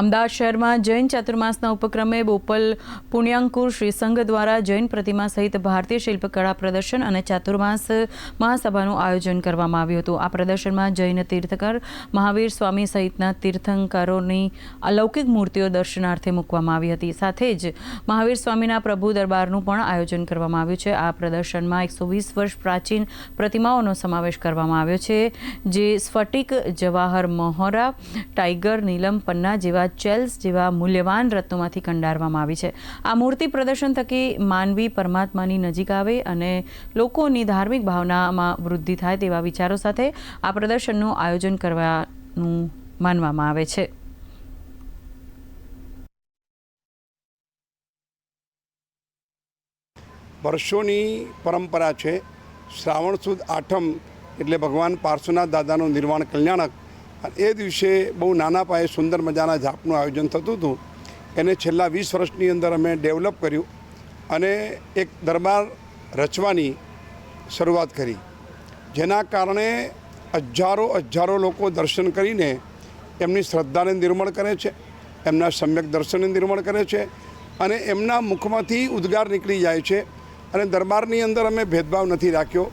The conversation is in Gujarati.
અમદાવાદ શહેરમાં જૈન ચાતુર્માસના ઉપક્રમે બોપલ પુણ્યાંકુર શ્રી સંઘ દ્વારા જૈન પ્રતિમા સહિત ભારતીય શિલ્પકળા પ્રદર્શન અને ચાતુર્માસ મહાસભાનું આયોજન કરવામાં આવ્યું હતું. આ પ્રદર્શનમાં જૈન તીર્થકર મહાવીર સ્વામી સહિતના તીર્થંકરોની અલૌકિક મૂર્તિઓ દર્શનાર્થે મૂકવામાં આવી હતી. સાથે જ મહાવીર સ્વામીના પ્રભુ દરબારનું પણ આયોજન કરવામાં આવ્યું છે. આ પ્રદર્શનમાં એકસો વીસ વર્ષ પ્રાચીન પ્રતિમાઓનો સમાવેશ કરવામાં આવ્યો છે, જે સ્ફટિક, જવાહર મહોરા, ટાઈગર, નીલમ, પન્ના જેવા ચેલ્સ જેવા મૂલ્યવાન રત્નોમાંથી કંડારવામાં આવી છે. આ મૂર્તિ પ્રદર્શન થકી માનવી પરમાત્માની નજીક આવે અને લોકોની ધાર્મિક ભાવનામાં વૃદ્ધિ થાય તેવા વિચારો સાથે આ પ્રદર્શનનું આયોજન કરવાનું માનવામાં આવે છે. વર્ષોની પરંપરા છે. શ્રાવણ સુદ આઠમ એટલે ભગવાન પાર્શ્વનાથ દાદાનું નિર્વાણ કલ્યાણક અને એ દિવસે બહુ નાના પાયે સુંદર મજાના જાપનું આયોજન થતું હતું. એને છેલ્લા વીસ વર્ષની અંદર અમે ડેવલપ કર્યું અને એક દરબાર રચવાની શરૂઆત કરી. જેના કારણે હજારો હજારો લોકો દર્શન કરીને એમની શ્રદ્ધાને નિર્મળ કરે છે, એમના સમ્યક દર્શનને નિર્મળ કરે છે અને એમના મુખમાંથી ઉદ્ગાર નીકળી જાય છે. અને દરબારની અંદર અમે ભેદભાવ નથી રાખ્યો.